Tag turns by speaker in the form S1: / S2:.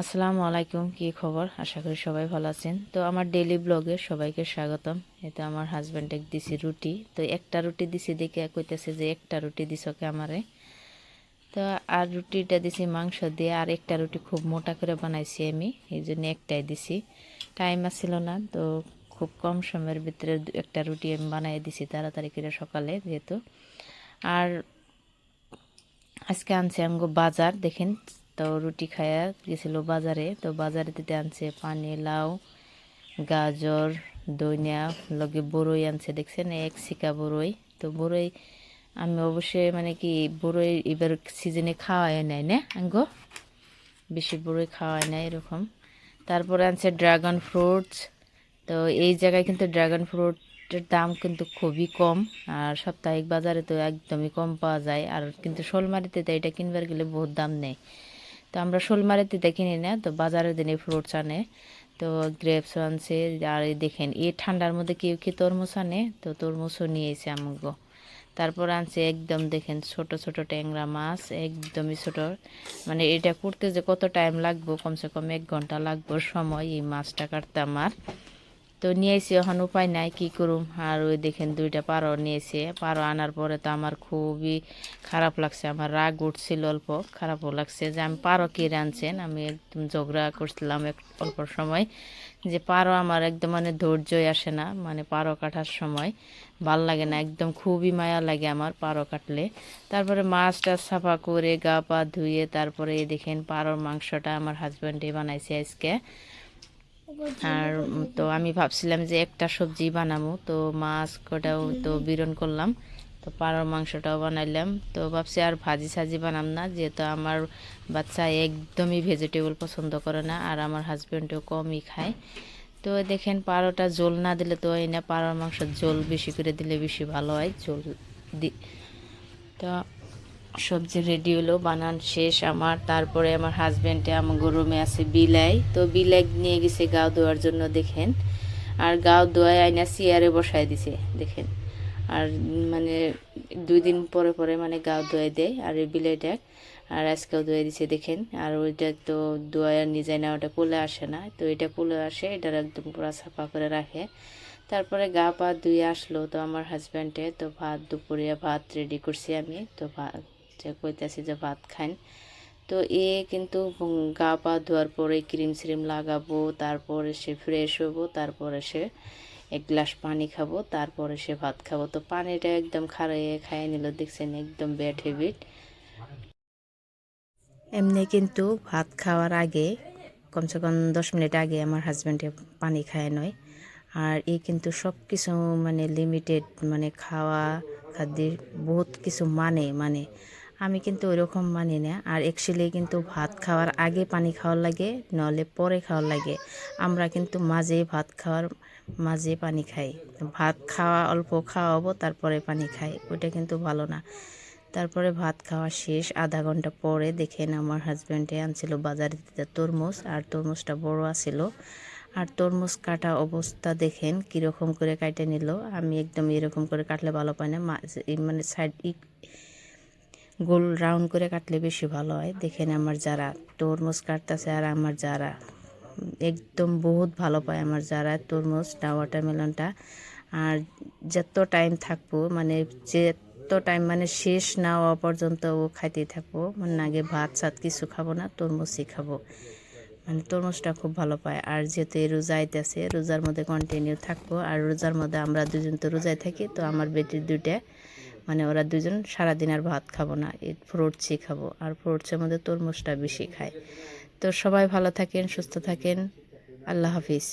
S1: আসসালামু আলাইকুম, কি খবর? আশা করি সবাই ভালো আছেন। তো আমার ডেইলি ব্লগে সবাইকে স্বাগতম। এটা আমার হাজব্যান্ডে দিছি রুটি। তো একটা রুটি দিছি দেখে কইতেছে যে একটা রুটি দিছকে আমারে? তো আর রুটিটা দিছি মাংস দিয়ে, আর একটা রুটি খুব মোটা করে বানাইছি আমি। এই জন্য একটাই দিছি। টাইম আসছিল না, তো খুব কম সময়ের ভিতরে একটা রুটি আমি বানাই দিছি তাড়াতাড়ি করে সকালে যেহেতু। আর আজকে আনছে আমগো বাজার, দেখেন তো রুটি খায়া গেছিল বাজারে। তো বাজারে দিতে আনছে পানি, লাউ, গাজর, দইনা, লগে বড়ই আনছে। দেখছেন, এক সিকা বড়ই তো বড়ই আমি অবশ্যই মানে কি বড়ই এবার সিজনে খাওয়াই নাই, না আঙ্গো? বেশি বড়ই খাওয়াই নাই এরকম। তারপরে আনছে ড্রাগন ফ্রুটস তো এই জায়গায় কিন্তু ড্রাগন ফ্রুটের দাম কিন্তু খুবই কম। আর সাপ্তাহিক বাজারে তো একদমই কম পাওয়া যায়। আর কিন্তু শোলমারিতে তো এটা কিনবার গেলে বহুত দাম নেই তো আমরা শোলমারিতে দেখিনি না, তো বাজারের দিনে ফ্রুটস আনে, তো গ্রেপস আনছে, আর দেখেন, এই ঠান্ডার মধ্যে কেউ কি তরমুজ আনে? তো তরমুজও নিয়েছে আমাকে তারপর আনছে একদম দেখেন ছোট ছোট ট্যাংরা মাছ, একদমই ছোট। মানে এটা করতে যে কত টাইম লাগবো? কমসে কম এক ঘণ্টা লাগবো সময় এই মাছটা কাটতে আমার। তো নিয়েছি, এখন উপায় নাই, কি করুম? আর ওই দেখেন দুইটা পারো নিয়েছে। পারো আনার পরে তো আমার খুবই খারাপ লাগছে, আমার রাগ উঠছিল অল্প, খারাপও লাগছে যে আমি পারো কি রাঁধছেন? আমি একদম ঝগড়া করছিলাম এক অল্প সময় যে পারো আমার একদম মানে ধৈর্যই আসে না মানে পারো কাটার সময় ভালো লাগে না, একদম খুবই মায়া লাগে আমার পারো কাটলে। তারপরে মাছটা সাফা করে গা পা ধুয়ে তারপরে দেখেন পারোর মাংসটা আমার হাজব্যান্ডে বানাইছে আজকে। আর তো আমি ভাবছিলাম যে একটা সবজি বানাবো। তো মাছ কটাও তো বিরন করলাম, তো পাড়ার মাংসটাও বানাইলাম। তো ভাবছি আর ভাজি সাজি বানাম না, যেহেতু আমার বাচ্চা একদমই ভেজিটেবল পছন্দ করে না, আর আমার হাজব্যান্ডও কমই খায়। তো দেখেন পাড়োটা জোল না দিলে তো এই না, পাড়ার মাংস জোল বেশি করে দিলে বেশি ভালো হয় জোল দি তো সবজি রেডি হলো, বানান শেষ আমার। তারপরে আমার হাজব্যান্ডে আমার গরমে আছে বিলাই। তো বিলাই নিয়ে গেছে গাও ধোয়ার জন্য, দেখেন। আর গাও ধোয়ায় আইনা চেয়ারে বসায় দিছে, দেখেন। আর মানে দুই দিন পরে পরে মানে গাও ধোয়াই দেয়, আর এই বিলাইটা আর আজকেও ধুয়ে দিছে, দেখেন। আর ওইটা তো ধোয়া নিজে না ওটা কোলে আসে না। তো এটা কোলে আসে, এটার একদম পুরো সাফা করে রাখে। তারপরে গা পা ধুয়ে আসলো তো আমার হাজব্যান্ডে তো ভাত দুপুরিয়া ভাত রেডি করছি আমি, তো ভাত যে কইতাছি যে ভাত খান তো এ কিন্তু গা পা ধোয়ার পরে ক্রিম শ্রিম লাগাবো, তারপরে সে ফ্রেশ হব, তারপরে সে এক গ্লাস পানি খাব, তারপরে সে ভাত খাব। তো পানিটা একদম খারাইয়ে খাইয়ে নিল, দেখছেন একদম ব্যাড হ্যাবিট এমনি কিন্তু ভাত খাওয়ার আগে, কমসে কম দশ মিনিট আগে আমার হাজব্যান্ডে পানি খায় নয়। আর এ কিন্তু সব কিছু মানে লিমিটেড মানে খাওয়া খাদ্যের বহুত কিছু মানে মানে আমি কিন্তু ওইরকম মানি না। আর অ্যাকচুয়ালি কিন্তু ভাত খাওয়ার আগে পানি খাওয়ার লাগে, নলে পরে খাওয়ার লাগে। আমরা কিন্তু মাঝে ভাত খাওয়ার, মাঝে পানি খাই। ভাত খাওয়া অল্প খাওয়াবো, তারপরে পানি খাই। ওইটা কিন্তু ভালো না। তারপরে ভাত খাওয়া শেষ, আধা ঘণ্টা পরে দেখেন আমার হাজব্যান্ডে আনছিল বাজারে দিতে তরমুজ, আর তরমুজটা বড় আছিল। আর তরমুজ কাটা অবস্থা দেখেন কীরকম করে কাটে নিল। আমি একদম এরকম করে কাটলে ভালো পাই না। মানে সাইড গোল রাউন্ড করে কাটলে বেশি ভালো হয়। দেখেন আমার যারা তরমুজ কাটতেছে আর আমার যারা একদম বহুত ভালো পায় আমার যারা তরমুজটা ওয়াটারমেলনটা আর যত টাইম থাকব মানে যত টাইম মানে শেষ না হওয়া পর্যন্ত ও খাইতেই থাকব। মানে আগে ভাত সাত কিছু খাব না, তরমুজই খাব। মানে তরমুজটা খুব ভালো পায়। আর যেহেতু এই রোজা আইতেছে, রোজার মধ্যে কন্টিনিউ থাকব। আর রোজার মধ্যে আমরা দুজন তো রোজায় থাকি, তো আমার বেটির দুইটা মানে ওরা দুজন সারাদিন আর ভাত খাব না ফ্রুটসই খাব, আর ফ্রুটসের মধ্যে তরমুজটা বেশি খায়। তো সবাই ভালো থাকেন, সুস্থ থাকেন, আল্লাহ হাফিজ।